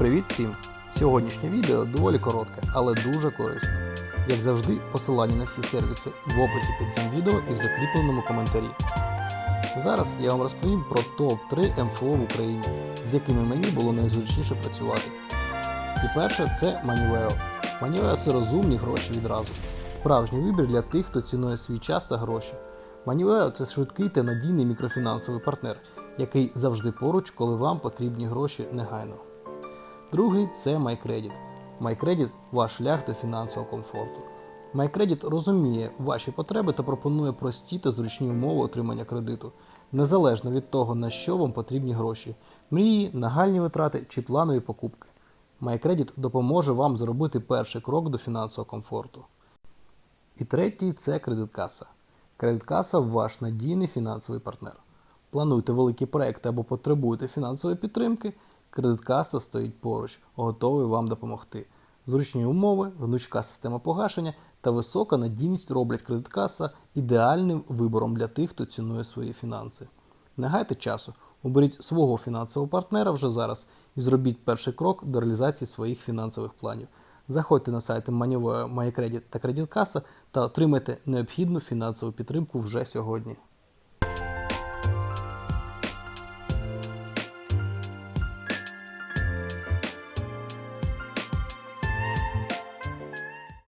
Привіт всім! Сьогоднішнє відео доволі коротке, але дуже корисне. Як завжди, посилання на всі сервіси в описі під цим відео і в закріпленому коментарі. Зараз я вам розповім про топ-3 МФО в Україні, з якими мені було найзручніше працювати. І перше це Maniveo. Maniveo – це розумні гроші відразу. Справжній вибір для тих, хто цінує свій час та гроші. Maniveo – це швидкий та надійний мікрофінансовий партнер, який завжди поруч, коли вам потрібні гроші негайно. Другий це MyCredit. MyCredit – ваш шлях до фінансового комфорту. MyCredit розуміє ваші потреби та пропонує прості та зручні умови отримання кредиту, незалежно від того, на що вам потрібні гроші мрії, нагальні витрати чи планові покупки. MyCredit допоможе вам зробити перший крок до фінансового комфорту. І третій це кредиткаса. Кредиткаса ваш надійний фінансовий партнер. Плануєте великі проекти або потребуєте фінансової підтримки, кредиткаса стоїть поруч, готовий вам допомогти. Зручні умови, гнучка система погашення та висока надійність роблять кредиткаса ідеальним вибором для тих, хто цінує свої фінанси. Не гайте часу, оберіть свого фінансового партнера вже зараз і зробіть перший крок до реалізації своїх фінансових планів. Заходьте на сайти MyCredit та Кредиткаса та отримайте необхідну фінансову підтримку вже сьогодні.